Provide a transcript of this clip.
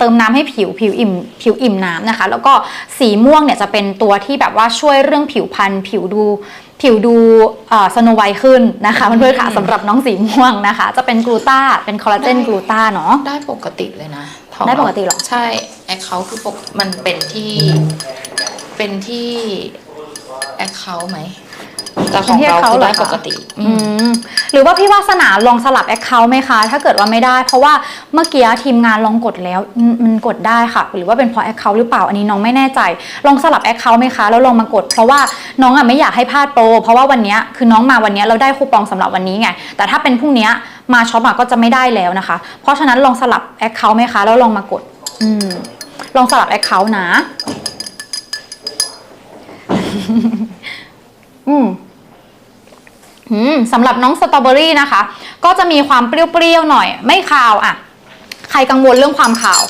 เติมน้ำให้ผิวผิวอิ่มผิวอิ่มน้ำนะคะ แล้วก็สีม่วงเนี่ยจะเป็นตัวที่แบบว่าช่วยเรื่องผิวพรรณผิวดูผิวดูสโนไวขึ้นนะคะเพื่อนๆค่ะสำหรับน้องสีม่วงนะคะ จะเป็นกลูตาเป็นคอลลาเจนได้กลูตาเนาะได้ปกติเลยนะของได้ปกติเหรอ ใช่แอคเคาท์คือปกมันเป็นที่เป็นที่แอคเคาท์ไหม แต่ของเป็นที่เรา account คือได้เหรอคะปกติอือืมมหรือว่าพี่วาสนาลองสลับแอคเคาท์ไหมคะ ถ้าเกิดว่าไม่ได้ เพราะว่าเมื่อกี้ทีมงานลองกดแล้วอืมมันกดได้ค่ะ หรือว่าเป็นเพราะแอคเคาท์หรือเปล่าอันนี้น้องไม่แน่ใจ ลองสลับแอคเคาท์ไหมคะแล้วลองมากด เพราะว่าน้องอะไม่อยากให้พลาดโปรเพราะว่าวันเนี้ยคือน้องมาวันเนี้ยเราได้คูปองสำหรับวันนี้ไงแต่ถ้าเป็นพรุ่งเนี้ยมาช็อปอะก็จะไม่ได้แล้วนะคะ เพราะฉะนั้นลองสลับแอคเคาท์ไหมคะแล้วลองมากดอืมลองสลับแอคเคาท์นะอืมอืม สำหรับน้องสตรอเบอรี่นะคะ ก็จะมีความเปรี้ยวๆหน่อย ไม่คาวอะ ใครกังวลเรื่องความขาว